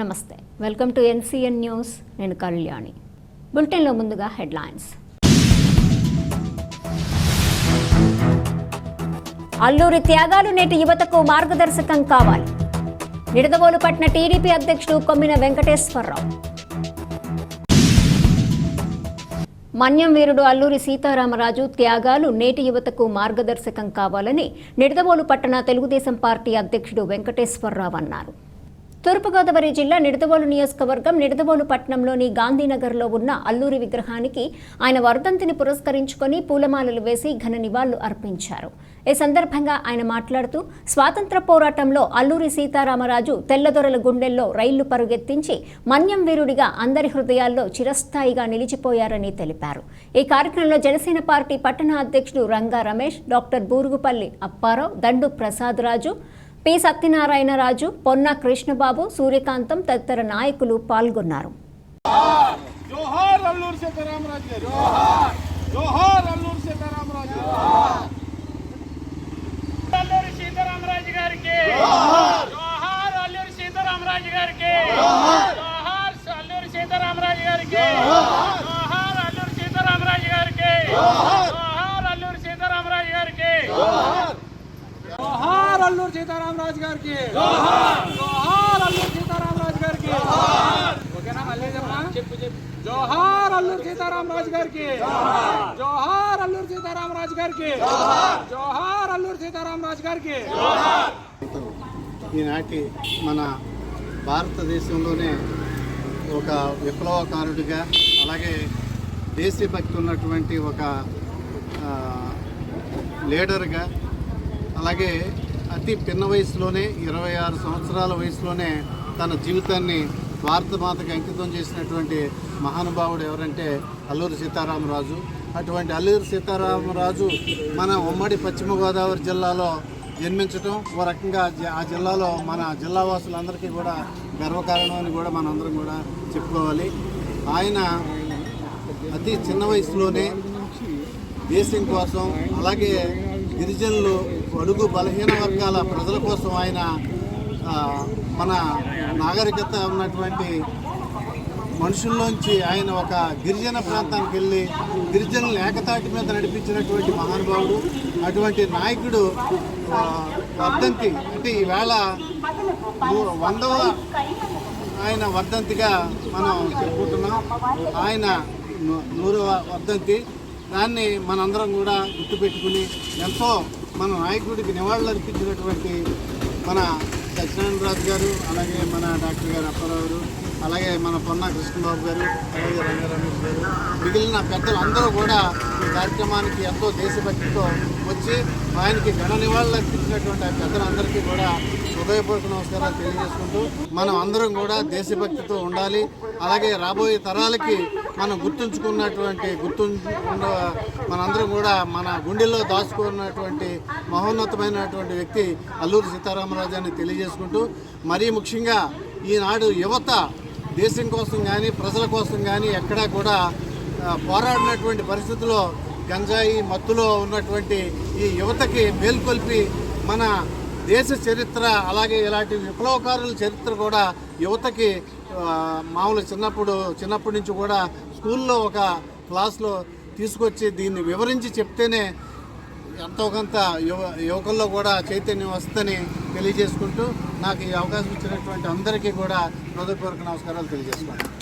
నమస్తే. Welcome to NCN news నేను కళ్యాణి. బులెటిన్లో ముందుగా హెడ్లైన్స్ అల్లూరి త్యాగాలు నేటి యువతకు మార్గదర్శకం కావాలి. నిడదవోలు పట్టిన టీడీపీ అధ్యక్షుడు కొమ్మిన వెంకటేశ్వరరావు. మన్యం వీరుడు అల్లూరి సీతారామరాజు త్యాగాలు నేటి యువతకు మార్గదర్శకం కావాలని నిడదవోలు పట్టణ తెలుగుదేశం పార్టీ అధ్యక్షుడు వెంకటేశ్వరరావు అన్నారు. తూర్పుగోదావరి జిల్లా నిడదవోలు నియోజకవర్గం నిడదవోలు పట్టణంలోని గాంధీనగర్లో ఉన్న అల్లూరి విగ్రహానికి ఆయన వర్ధంతిని పురస్కరించుకొని పూలమాలలు వేసి ఘన నివాళులు అర్పించారు. ఈ సందర్భంగా ఆయన మాట్లాడుతూ స్వాతంత్ర పోరాటంలో అల్లూరి సీతారామరాజు తెల్లదొరల గుండెల్లో రైళ్ళు పరుగెత్తించి మన్యం వీరుడిగా అందరి హృదయాల్లో చిరస్థాయిగా నిలిచిపోయారని తెలిపారు. ఈ కార్యక్రమంలో జనసేన పార్టీ పట్టణ అధ్యక్షుడు రంగా రమేష్ డాక్టర్ బూరుగుపల్లి అప్పారావు దండు ప్రసాద్ రాజు పి. సత్యనారాయణరాజు పొన్న కృష్ణబాబు సూర్యకాంతం తదితర నాయకులు పాల్గొన్నారు. జోహార్ అల్లూరు సీతారామరాజు గారు. జోహార్ జోహార్ అల్లూరు సీతారామరాజు గారు అల్లూరి సీతారామరాజు గారికి జోహార్ అల్లూరి సీతారామరాజు గారికి జోహార్ అల్లూరి సీతారామరాజు గారికి జోహార్ అల్లూరి సీతారామరాజు గారికి జోహార్ అల్లూరి సీతారామరాజు గారికి జోహార్ అల్లూరు సీతారామరాజు గారికి. జోహార్! అల్లూరు సీతారామరాజు గారికి. ఓకేనా మళ్ళీ చెప్పు చెప్పు జోహార్ అల్లూరు సీతారామరాజు గారికి. జోహార్! అల్లూరు సీతారామరాజు గారికి. జోహార్! అల్లూరు సీతారామరాజు గారికి. ఈనాటి మన భారతదేశంలోనే ఒక విప్లవకారుడిగా అలాగే దేశభక్తి ఉన్నటువంటి ఒక లీడర్గా అలాగే అతి పిన్న వయసులోనే ఇరవై ఆరు సంవత్సరాల వయసులోనే తన జీవితాన్ని భారత మాతకి అంకితం చేసినటువంటి మహానుభావుడు ఎవరంటే అల్లూరి సీతారామరాజు. అటువంటి అల్లూరి సీతారామరాజు మన ఉమ్మడి పశ్చిమ గోదావరి జిల్లాలో జన్మించడం ఓ రకంగా ఆ జిల్లాలో మన జిల్లా వాసులందరికీ కూడా గర్వకారణం అని కూడా మనందరం కూడా చెప్పుకోవాలి. ఆయన అతి చిన్న వయసులోనే దేశం కోసం అలాగే గిరిజనులు అడుగు బలహీన వర్గాల ప్రజల కోసం ఆయన మన నాగరికత ఉన్నటువంటి మనుషుల్లోంచి ఆయన ఒక గిరిజన ప్రాంతానికి వెళ్ళి గిరిజనులను ఏకతాటి మీద నడిపించినటువంటి మహానుభావుడు అటువంటి నాయకుడు వర్ధంతి. అంటే ఈవేళ నూ- వందవ ఆయన వర్ధంతిగా మనం చెప్పుకుంటున్నాం. ఆయన నూరవ వర్ధంతి. దాన్ని మనందరం కూడా గుర్తుపెట్టుకుని ఎంతో మన నాయకుడికి నివాళులు అర్పించినటువంటి మన సత్యనారాయణరాజు గారు అలాగే మన డాక్టర్ గారు అప్పారావు గారు అలాగే మన పొన్న కృష్ణబాబు గారు అలాగే రంగా రమేష్ గారు మిగిలిన పెద్దలు అందరూ కూడా ఈ కార్యక్రమానికి ఎంతో దేశభక్తితో వచ్చి ఆయనకి ఘన నివాళులు అర్పించినటువంటి ఆ పెద్దలందరికీ కూడా హృదయపూర్వక నమస్కారాలు తెలియజేసుకుంటూ మనం అందరం కూడా దేశభక్తితో ఉండాలి. అలాగే రాబోయే తరాలకి మనం గుర్తుంచుకున్నటువంటి గుర్తు మనందరం కూడా మన గుండెల్లో దాచుకున్నటువంటి మహోన్నతమైనటువంటి వ్యక్తి అల్లూరి సీతారామరాజు అని తెలియజేసుకుంటూ మరీ ముఖ్యంగా ఈనాడు యువత దేశం కోసం కానీ ప్రజల కోసం కానీ ఎక్కడా కూడా పోరాడినటువంటి పరిస్థితుల్లో గంజాయి మత్తులో ఉన్నటువంటి ఈ యువతకి మేల్కొల్పి మన దేశ చరిత్ర అలాగే ఇలాంటి విప్లవకారుల చరిత్ర కూడా యువతకి మామూలు చిన్నప్పుడు చిన్నప్పటి నుంచి కూడా స్కూల్లో ఒక క్లాస్లో తీసుకొచ్చి దీన్ని వివరించి చెప్తేనే ఎంతో కొంత యువ యువకుల్లో కూడా చైతన్యం వస్తుందని తెలియజేసుకుంటూ నాకు ఈ అవకాశం ఇచ్చినటువంటి అందరికీ కూడా హృదయపూర్వక నమస్కారాలు తెలియజేసుకుంటాను